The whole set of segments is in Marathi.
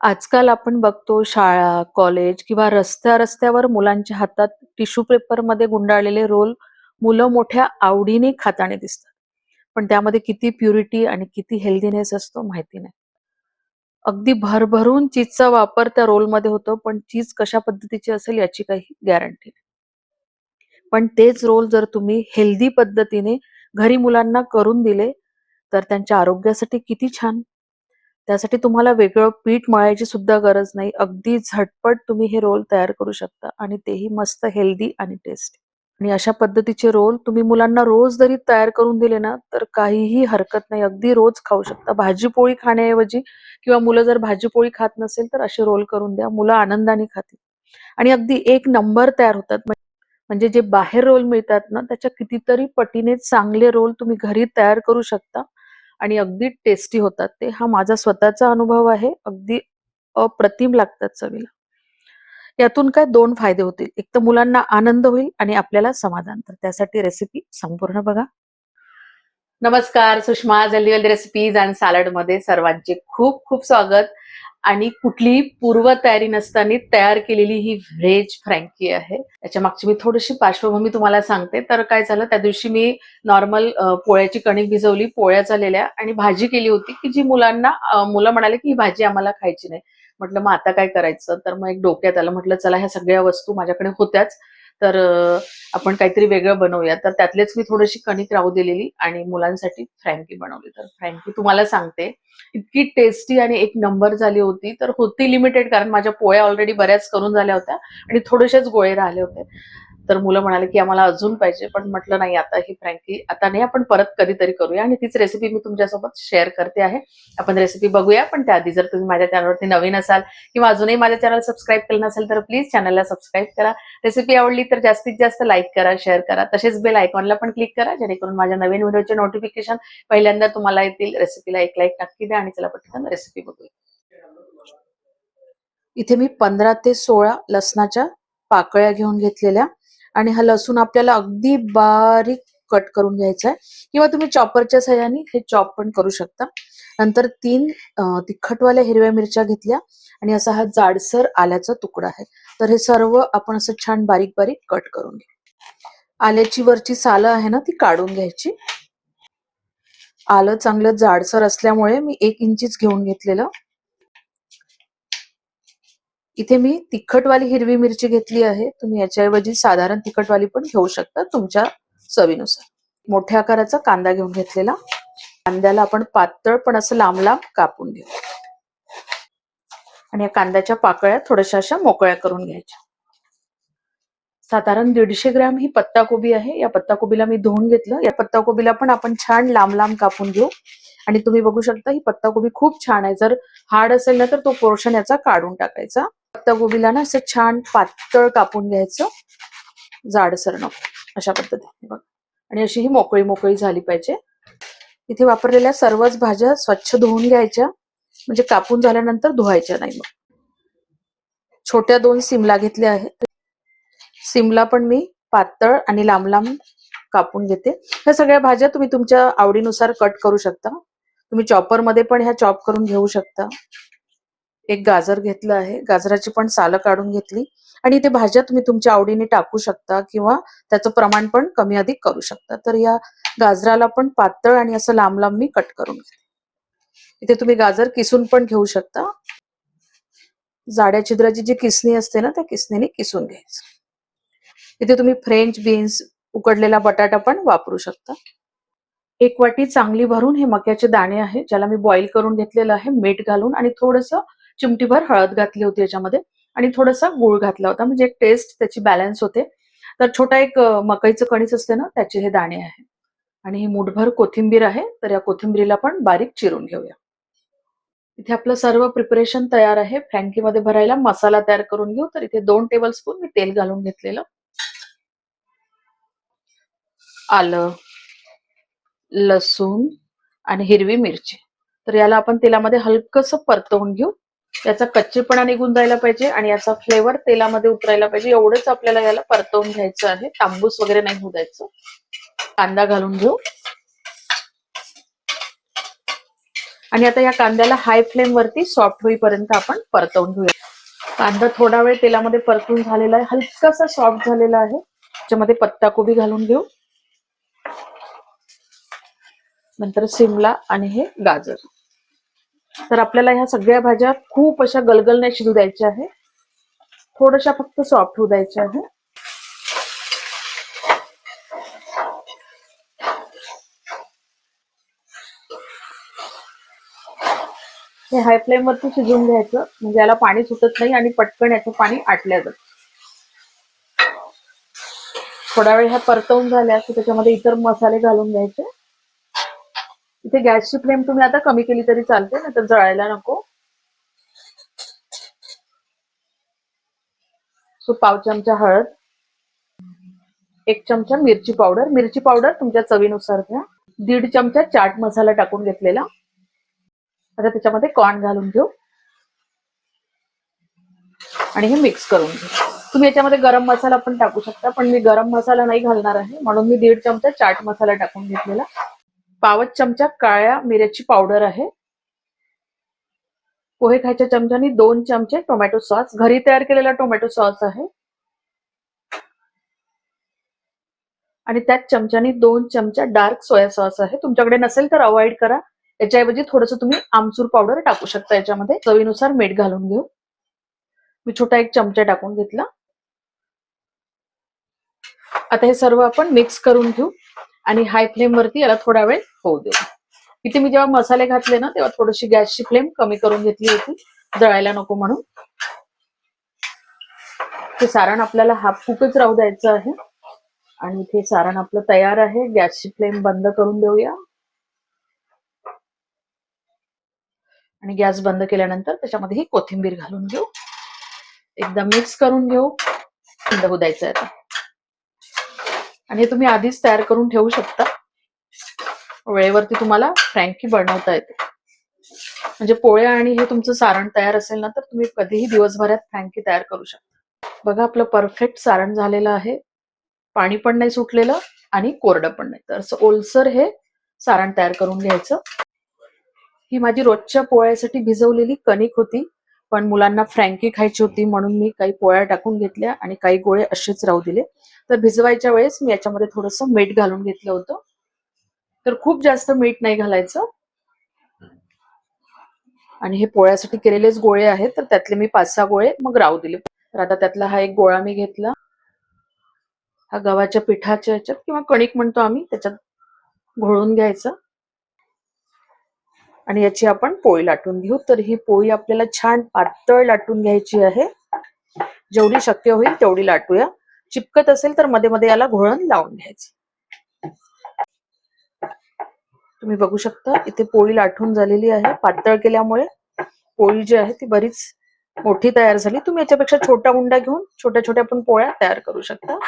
आजकाल आपण बघतो शाळा, कॉलेज किंवा रस्त्या-रस्त्यावर मुलांच्या हातात टिश्यू पेपरमध्ये गुंडाळलेले रोल मुलं मोठ्या आवडीने खाताना दिसतात. पण त्यामध्ये किती प्युरिटी आणि किती हेल्दीनेस असतो माहिती नाही. अगदी भरभरून चीजचा वापर त्या रोलमध्ये होतो, पण चीज कशा पद्धतीची असेल याची काही गॅरंटी नाही. पण तेच रोल जर तुम्ही हेल्दी पद्धतीने घरी मुलांना करून दिले, तर त्यांच्या आरोग्यासाठी किती छान. त्यासाठी तुम्हाला वेगळं पीठ मळायची सुद्धा गरज नाही. अगदी झटपट तुम्ही हे रोल तयार करू शकता आणि तेही मस्त हेल्दी आणि टेस्टी. आणि अशा पद्धतीचे रोल तुम्ही मुलांना रोज जरी तयार करून दिले ना, तर काहीही हरकत नाही. अगदी रोज खाऊ शकता. भाजी-पोळी खाण्याऐवजी किंवा मुलं जर भाजी-पोळी खात नसेल, तर असे रोल करून द्या. मुलं आनंदाने खातील. आणि अगदी एक नंबर तयार होतात. म्हणजे जे बाहेर रोल मिळतात ना, त्याच्या कितीतरी पटीने चांगले रोल तुम्ही घरी तयार करू शकता आणि अगदी टेस्टी होतात ते. हा माझा स्वतःचा अनुभव आहे. अगदी अप्रतिम लागतात चवीला. यातून काय दोन फायदे होतील. एक तर मुलांना आनंद होईल आणि आपल्याला समाधान. तर त्यासाठी रेसिपी संपूर्ण बघा. नमस्कार, सुषमा जल्दी हेल्दी रेसिपीज अँड सॅलडमध्ये सर्वांचे खूप खूप स्वागत. आणि कुठलीही पूर्वतयारी नसताना तयार केलेली ही व्हेज फ्रँकी आहे. त्याच्या मागची मी थोडीशी पार्श्वभूमी तुम्हाला सांगते. तर काय झालं त्या दिवशी मी नॉर्मल पोळ्याची कणिक भिजवली, पोळ्या झालेल्या आणि भाजी केली होती, की जी मुलांना मुलं म्हणाले, की ही भाजी आम्हाला खायची नाही. म्हटलं मग आता काय करायचं? तर मग एक डोक्यात आलं. म्हटलं चला ह्या सगळ्या वस्तू माझ्याकडे होत्याच. तर आपण काहीतरी वेगळं बनवूया. तर त्यातलेच मी थोडीशी कणिक राहू दिलेली आणि मुलांसाठी फ्रँकी बनवली. तर फ्रँकी तुम्हाला सांगते, इतकी टेस्टी आणि एक नंबर झाली होती. तर होती लिमिटेड कारण माझ्या पोळ्या ऑलरेडी बऱ्याच करून झाल्या होत्या आणि थोडेसेच गोळे राहिले होते. तर मुलं म्हणाले, की आम्हाला अजून पाहिजे. पण म्हटलं नाही आता ही फ्रँकी आता नाही आपण परत कधीतरी करूया आणि तीच रेसिपी मी तुमच्यासोबत शेअर करते आहे. आपण रेसिपी बघूया. पण त्याआधी जर तुम्ही माझ्या चॅनलवरती नवीन असाल किंवा अजूनही माझ्या चॅनल सबस्क्राईब केलं नसेल, तर प्लीज चॅनलला सबस्क्राईब करा. रेसिपी आवडली तर जास्तीत जास्त लाईक करा, शेअर करा. तसेच बेल आयकॉनला पण क्लिक करा, जेणेकरून माझ्या नवीन व्हिडिओचे नोटिफिकेशन पहिल्यांदा तुम्हाला येतील. रेसिपीला एक लाईक नक्की द्या आणि चला पटकन रेसिपी बघूया. इथे मी 15 ते 16 लसणाच्या पाकळ्या घेऊन घेतलेल्या आणि हा लसूण आपल्याला अगदी बारीक कट करून घ्यायचा आहे किंवा तुम्ही चॉपरच्या सहाय्याने हे चॉप पण करू शकता. नंतर तीन तिखटवाल्या हिरव्या मिरच्या घेतल्या आणि असा हा जाडसर आल्याचा तुकडा आहे. तर हे सर्व आपण असं छान बारीक-बारीक कट करून घेऊ. आल्याची वरची सालं आहे ना, ती काढून घ्यायची. आलं चांगलं जाडसर असल्यामुळे मी एक इंचीच घेऊन घेतलेलं. इथे मी तिखटवाली हिरवी मिरची घेतली आहे. तुम्ही याच्याऐवजी साधारण तिखटवाली पण घेऊ शकता तुमच्या चवीनुसार. मोठ्या आकाराचा कांदा घेऊन घेतलेला. कांद्याला आपण पातळ पण असं लांब-लांब कापून घेऊ. आणि या कांद्याच्या पाकळ्या थोड्याशा अशा मोकळ्या करून घ्यायच्या. साधारण दीडशे ग्रॅम ही पत्ताकोबी आहे. या पत्ताकोबीला मी धुवून घेतलं. या पत्ताकोबीला पण आपण छान लांब-लांब कापून घेऊ. आणि तुम्ही बघू शकता ही पत्ताकोबी खूप छान आहे. जर हार्ड असेल ना, तर तो पोर्शन याचा काढून टाकायचा. पत्तागोबीला ना असं छान पातळ कापून घ्यायचं. जाडसर नको. अशा पद्धतीने बघा. आणि अशी ही मोकळी-मोकळी झाली पाहिजे. इथे वापरलेल्या सर्वच भाज्या स्वच्छ धुवून घ्यायच्या. म्हणजे कापून झाल्यानंतर धुवायच्या नाही मग. छोट्या दोन सिमला घेतल्या आहेत. सिमला पण मी पातळ आणि लांब-लांब कापून घेते. ह्या सगळ्या भाज्या तुम्ही तुमच्या आवडीनुसार कट करू शकता. तुम्ही चॉपरमध्ये पण ह्या चॉप करून घेऊ शकता. एक गाजर घेतलं आहे. गाजराची पण सालं काढून घेतली आणि इथे भाज्या तुम्ही तुमच्या आवडीने टाकू शकता किंवा त्याचं प्रमाण पण कमी अधिक करू शकता. तर या गाजराला पण पातळ आणि असं लांब-लांब मी कट करून घेते. इथे तुम्ही गाजर किसून पण घेऊ शकता. जाड्या छिद्राची जी किसणी असते ना, त्या किसणीने किसून घ्यायचं. इथे तुम्ही फ्रेंच बीन्स, उकडलेला बटाटा पण वापरू शकता. एक वाटी चांगली भरून हे मक्याचे दाणे आहे ज्याला मी बॉईल करून घेतलेलं आहे मीठ घालून आणि थोडंसं चिमटीभर हळद घातली होती याच्यामध्ये आणि थोडासा गूळ घातला होता. म्हणजे एक टेस्ट त्याची बॅलन्स होते. तर छोटा एक मकईचं कणीस असते ना, त्याचे हे दाणे आहे आणि ही मूठभर कोथिंबीर आहे. तर या कोथिंबीरीला पण बारीक चिरून घेऊया. इथे आपलं सर्व प्रिपरेशन तयार आहे. फ्रँकीमध्ये भरायला मसाला तयार करून घेऊ. तर इथे दोन टेबल स्पून मी तेल घालून घेतलेलं. आलं, लसूण आणि हिरवी मिरची. तर याला आपण तेलामध्ये हलकंसं परतवून घेऊ. याचा कच्चेपणा निघून जायला पाहिजे आणि याचा फ्लेवर तेलामध्ये उतरायला पाहिजे. एवढंच आपल्याला याला परतवून घ्यायचं आहे. तांबूस वगैरे नाही होऊ द्यायचं. कांदा घालून घेऊ. आणि आता या कांद्याला हाय फ्लेम वरती सॉफ्ट होईपर्यंत आपण परतवून घेऊया कांदा थोडा वेळ तेलामध्ये परतून झालेला आहे हलकासा सॉफ्ट झालेला आहे त्याच्यामध्ये पत्ताकोबी घालून घेऊ नंतर सिमला आणि हे गाजर तर आपल्याला ह्या सगळ्या भाज्या खूप अशा गलगलण्या शिजू द्यायच्या आहे. थोड्याशा फक्त सॉफ्ट होऊ द्यायच्या आहे. हे हाय फ्लेम वरती शिजवून घ्यायचं. म्हणजे याला पाणी सुटत नाही आणि पटकन याचं पाणी आटल्या जात. थोडा वेळ ह्या परतवून झाल्या की त्याच्यामध्ये इतर मसाले घालून घ्यायचे. इथे गॅसची फ्लेम तुम्ही आता कमी केली तरी चालते नाहीतर जळायला नको. सो पाव चमचा हळद एक चमचा मिरची पावडर. मिरची पावडर तुमच्या चवीनुसार घ्या. दीड चमचा चाट मसाला टाकून घेतलेला. आता त्याच्यामध्ये कॉर्न घालून घेऊ. आणि हे मिक्स करून घेऊ. तुम्ही याच्यामध्ये गरम मसाला पण टाकू शकता पण मी गरम मसाला नाही घालणार आहे. म्हणून मी दीड चमचा चाट मसाला टाकून घेतलेला. पावच चमचा काळ्या मिऱ्याची पावडर आहे. पोहे खायच्या चमच्यानी दोन चमचे टोमॅटो सॉस. घरी तयार केलेला टोमॅटो सॉस आहे. आणि त्याच चमच्यानी दोन चमचा डार्क सोया सॉस आहे. तुमच्याकडे नसेल तर अवॉइड करा. याच्याऐवजी थोडस तुम्ही आमचूर पावडर टाकू शकता याच्यामध्ये. चवीनुसार मीठ घालून घेऊ. मी छोटा एक चमचा टाकून घेतला. आता हे सर्व आपण मिक्स करून घेऊ. आणि हाय फ्लेम वरती याला थोडा वेळ होऊ देऊ इथे मी जेव्हा मसाले घातले ना तेव्हा थोडीशी गॅसची फ्लेम कमी करून घेतली होती. जळायला नको म्हणून. ते सारण आपल्याला हाफ कुकच राहू द्यायचं आहे. आणि इथे सारण आपलं तयार आहे. गॅसची फ्लेम बंद करून देऊया. आणि गॅस बंद केल्यानंतर त्याच्यामध्ये ही कोथिंबीर घालून घेऊ. एकदा मिक्स करून घेऊ. थंड होऊ द्यायचं आहे आणि हे तुम्ही आधीच तयार करून ठेवू शकता. वेळेवरती तुम्हाला फ्रँकी बनवता येते. म्हणजे पोळ्या आणि हे तुमचं सारण तयार असेल ना तर तुम्ही कधीही दिवसभरात फ्रँकी तयार करू शकता. बघा आपलं परफेक्ट सारण झालेलं आहे. पाणी पण नाही सुटलेलं आणि कोरडं पण नाही. तर ओलसर हे सारण तयार करून घ्यायचं. ही माझी रोजच्या पोळ्यासाठी भिजवलेली कणिक होती पण मुलांना फ्रँकी खायची होती म्हणून मी काही पोळ्या टाकून घेतल्या आणि काही गोळे असेच राहू दिले. तर भिजवायच्या वेळेस मी याच्यामध्ये थोडंसं मीठ घालून घेतलं होतं. तर खूप जास्त मीठ नाही घालायचं. आणि हे पोळ्यासाठी केलेलेच गोळे आहेत तर त्यातले मी पाच सहा गोळे मग राहू दिले. तर आता त्यातला हा एक गोळा मी घेतला. हा गव्हाच्या पिठाच्या ह्याच्यात किंवा कणिक म्हणतो आम्ही त्याच्यात घोळून घ्यायचं. आणि याची आपण पोळी लाटून घेऊ. तर ही पोळी आपल्याला छान पातळ लाटून घ्यायची आहे. जेवढी शक्य होईल तेवढी लाटूया. चिपकत असेल तर मध्ये मध्ये याला घोळण लावून घ्यायचं. तुम्ही बघू शकता इथे पोळी लाटून झालेली आहे. पातळ केल्यामुळे पोळी जी आहे ती बरीच मोठी तयार झाली. तुम्ही याच्यापेक्षा छोटा उंडा घेऊन छोट्या छोट्या पण पोळ्या तयार करू शकता.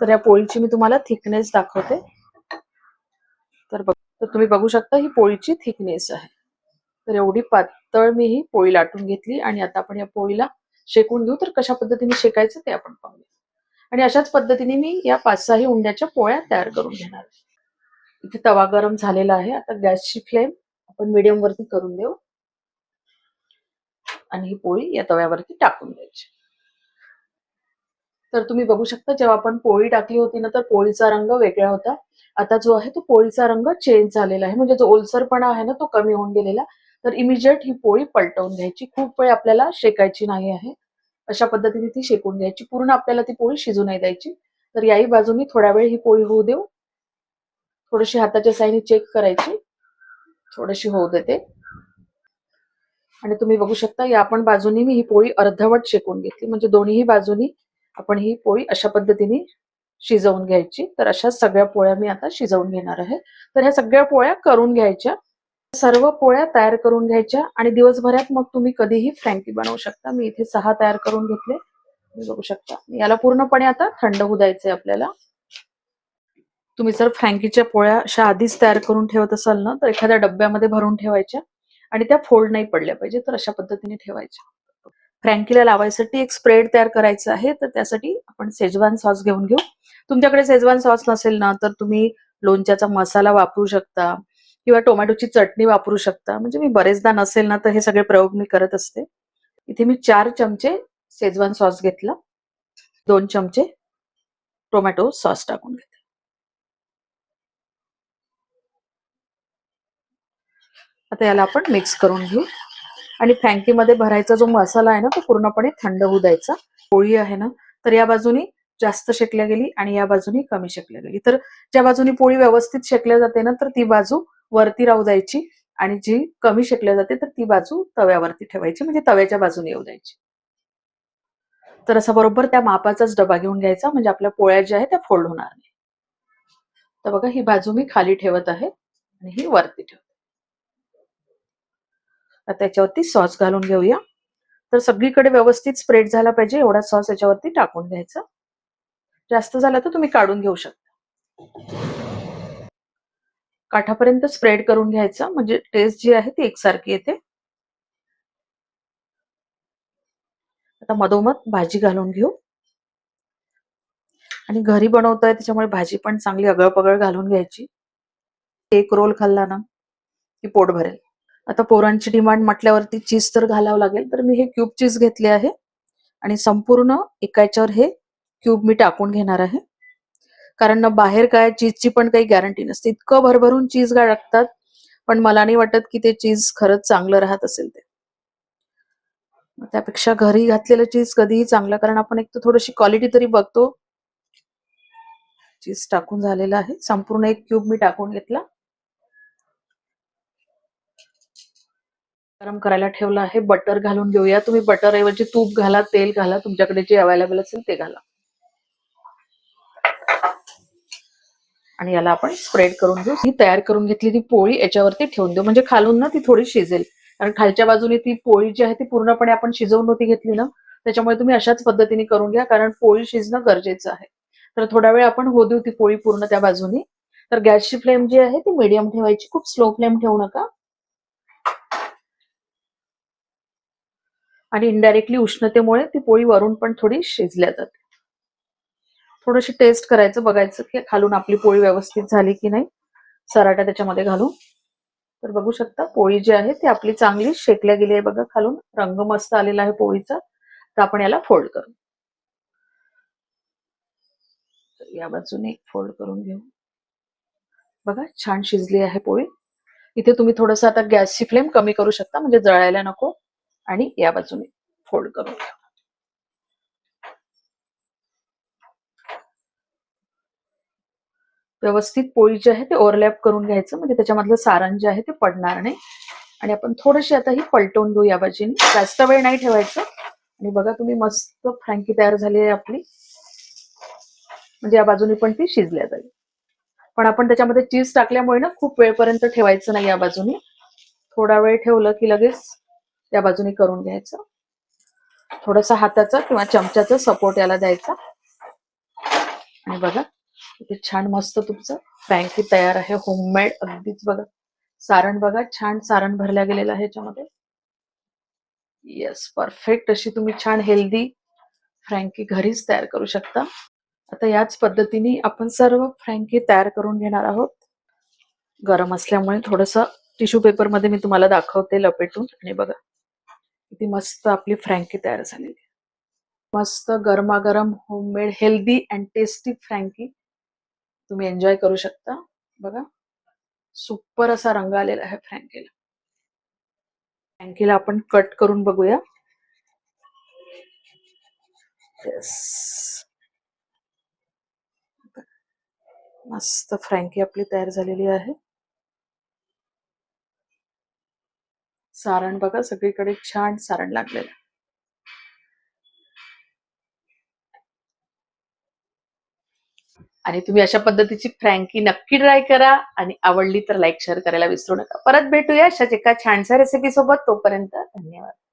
तर या पोळीची मी तुम्हाला थिकनेस दाखवते. तर बघ तर तुम्ही बघू शकता ही पोळीची थिकनेस आहे. तर एवढी पातळ मी ही पोळी लाटून घेतली आणि आता आपण या पोळीला शेकून घेऊ तर कशा पद्धतीने शेकायचं ते आपण पाहूया. आणि अशाच पद्धतीने मी या पाच सहाही उंड्याच्या पोळ्या तयार करून घेणार इथे तवा गरम झालेला आहे. आता गॅसची फ्लेम आपण मीडियम वरती करून देऊ. आणि ही पोळी या तव्यावरती टाकून द्यायची. तर तुम्ही बघू शकता जेव्हा आपण पोळी टाकली होती ना तर पोळीचा रंग वेगळा होता. आता जो आहे तो पोळीचा रंग चेंज झालेला आहे. म्हणजे जो ओलसरपणा आहे ना तो कमी होऊन गेलेला. तर इमिजिएट ही पोळी पलटवून घ्यायची. खूप वेळ आपल्याला शेकायची नाही आहे. अशा पद्धतीने ती शेकून घ्यायची. पूर्ण आपल्याला ती पोळी शिजू नाही द्यायची. तर याही बाजूनी थोड्या वेळ ही पोळी होऊ देऊ. थोडीशी हाताच्या साईने चेक करायची. थोडीशी होऊ देते. आणि तुम्ही बघू शकता या आपण बाजूनी मी ही पोळी अर्धवट शेकून घेतली. म्हणजे दोन्ही बाजूनी आपण ही पोळी अशा पद्धतीने शिजवून घ्यायची. तर अशा सगळ्या पोळ्या मी आता शिजवून घेणार आहे. तर ह्या सगळ्या पोळ्या करून घ्यायच्या. सर्व पोळ्या तयार करून घ्यायच्या आणि दिवसभरात मग तुम्ही कधीही फ्रँकी बनवू शकता. मी इथे सहा तयार करून घेतले. तुम्ही बघू शकता. याला पूर्णपणे आता थंड होऊ द्यायचंय आपल्याला. तुम्ही जर फ्रँकीच्या पोळ्या अशा आधीच तयार करून ठेवत असाल ना तर एखाद्या डब्यामध्ये भरून ठेवायच्या आणि त्या फोल्ड नाही पडल्या पाहिजे तर अशा पद्धतीने ठेवायच्या. फ्रँकीला लावायसाठी एक स्प्रेड तयार करायचं आहे तर त्यासाठी आपण सेजवान सॉस घेऊन घेऊ. तुमच्याकडे सेजवान सॉस नसेल ना तर तुम्ही लोणच्याचा मसाला वापरू शकता. किंवा टोमॅटोची चटणी वापरू शकता. म्हणजे मी बरेचदा नसेल ना तर हे सगळे प्रयोग मी करत असते. इथे मी चार चमचे शेजवान सॉस घेतला. दोन चमचे टोमॅटो सॉस टाकून घेते आता याला आपण मिक्स करून घेऊ. आणि फ्रँकीमध्ये भरायचा जो मसाला आहे ना तो पूर्णपणे थंड होऊ द्यायचा. पोळी आहे ना तर या बाजूनी जास्त शेकल्या गेली आणि या बाजूनी कमी शेकल्या गेली. तर ज्या बाजूनी पोळी व्यवस्थित शेकल्या जाते ना तर ती बाजू वरती राहू द्यायची आणि जी कमी शेकल्या जाते तर ती बाजू तव्यावरती ठेवायची म्हणजे तव्याच्या बाजूने येऊ द्यायची. तर असा बरोबर त्या मापाचाच डबा घेऊन घ्यायचा म्हणजे आपल्या पोळ्या ज्या आहेत त्या फोल्ड होणार नाही. तर बघा ही बाजू मी खाली ठेवत आहे आणि ही वरती ठेवते. आता त्याच्यावरती सॉस घालून घेऊया. तर सगळीकडे व्यवस्थित स्प्रेड झाला पाहिजे एवढा सॉस याच्यावरती टाकून घ्यायचा. जास्त झाला तर तुम्ही काढून घेऊ शकता. काठापर्यंत स्प्रेड करून घ्यायचा. म्हणजे टेस्ट जी आहे ती एकसारखी येते. आता मधोमध भाजी घालून घेऊ. आणि घरी बनवतोय त्याच्यामुळे भाजी पण चांगली अगळपगळ घालून घ्यायची. एक रोल खाल्ला ना की पोट भरेल. आता पोरांची डिमांड म्हटल्यावरती चीज तर घालावं लागेल. तर मी हे क्यूब चीज घेतले आहे. आणि संपूर्ण एका याच्यावर हे क्यूब मी टाकून घेणार आहे. कारण बाहेर काय चीजची पण काही गॅरंटी नसते. इतकं भरभरून चीज टाकतात पण मला नाही वाटत की ते चीज खरंच चांगलं राहत असेल ते. त्यापेक्षा घरी घातलेलं चीज कधीही चांगलं कारण आपण एक तर थोडीशी क्वालिटी तरी बघतो. चीज टाकून झालेलं आहे. संपूर्ण एक क्यूब मी टाकून घेतला. गरम करायला ठेवलं आहे. बटर घालून घेऊया. तुम्ही बटर ऐवजी तूप घाला तेल घाला. तुमच्याकडे जे अवेलेबल असेल ते घाला. आणि याला आपण स्प्रेड करून घेऊ. ही तयार करून घेतलेली पोळी याच्यावरती ठेवून देऊ. म्हणजे खालून ना ती थोडी शिजेल. कारण खालच्या बाजूने ती पोळी जी आहे ती पूर्णपणे आपण शिजवून नव्हती घेतली ना त्याच्यामुळे तुम्ही अशाच पद्धतीने करून घ्या. कारण पोळी शिजणं गरजेचं आहे. तर थोडा वेळ आपण होऊ देऊ ती पोळी पूर्ण त्या बाजूने. तर गॅसची फ्लेम जी आहे ती मीडियम ठेवायची. खूप स्लो फ्लेम ठेवू नका. आणि इनडायरेक्टली उष्णतेमुळे ती पोळी वरून पण थोडी शिजल्या जाते. थोडीशी टेस्ट करायचं बघायचं की खालून आपली पोळी व्यवस्थित झाली की नाही. सराटा त्याच्यामध्ये घालून तर बघू शकता पोळी जी आहे ती आपली चांगली शेकल्या गेली आहे बघा खालून. रंग मस्त आलेला आहे पोळीचा. तर आपण याला फोल्ड करू. या बाजूने फोल्ड करून घेऊ. बघा छान शिजली आहे पोळी. इथे तुम्ही थोडस आता गॅसची फ्लेम कमी करू शकता म्हणजे जळायला नको. आणि या बाजूने फोल्ड करून घ्या. व्यवस्थित पोळी जी आहे ते ओव्हरलॅप करून घ्यायचं. म्हणजे त्याच्यामधलं सारण जे आहे ते पडणार नाही. आणि आपण थोडीशी आता ही पलटवून घेऊ या बाजूने जास्त वेळ नाही ठेवायचं. आणि बघा तुम्ही मस्त फ्रँकी तयार झाली आहे आपली. म्हणजे या बाजूने पण ती शिजल्या जाईल. पण आपण त्याच्यामध्ये चीज टाकल्यामुळे ना खूप वेळपर्यंत ठेवायचं नाही या बाजूने. थोडा वेळ ठेवलं की लगेच या बाजूने करून घ्यायचं. थोडासा हाताचा किंवा चमच्याचा सपोर्ट याला द्यायचा. आणि बघा. इथे छान मस्त तुमचं फ्रँकी तयार आहे. होममेड अगदीच बघा. सारण बघा छान सारण भरल्या गेलेलं आहे ह्याच्यामध्ये. येस परफेक्ट अशी तुम्ही छान हेल्दी फ्रँकी घरीच तयार करू शकता. आता याच पद्धतीने आपण सर्व फ्रँकी तयार करून घेणार आहोत. गरम असल्यामुळे थोडस टिश्यू पेपरमध्ये मी तुम्हाला दाखवते लपेटून. आणि बघा किती मस्त आपली फ्रँकी तयार झालेली आहे. मस्त गरमागरम homemade healthy and tasty frankie तुम्ही एन्जॉय करू शकता. बघा. सुपर असा रंग आलेला आहे फ्रँकीला. फ्रँकीला आपण कट करून बघूया. मस्त फ्रँकी आपली तयार झालेली आहे. सारण बघा सगळीकडे छान सारण लागलेलं आणि तुम्ही अशा पद्धतीची फ्रँकी नक्की ट्राय करा. आणि आवडली तर लाईक शेअर करायला विसरू नका. परत भेटूया अशाच एका छानशा रेसिपी सोबत. तोपर्यंत धन्यवाद.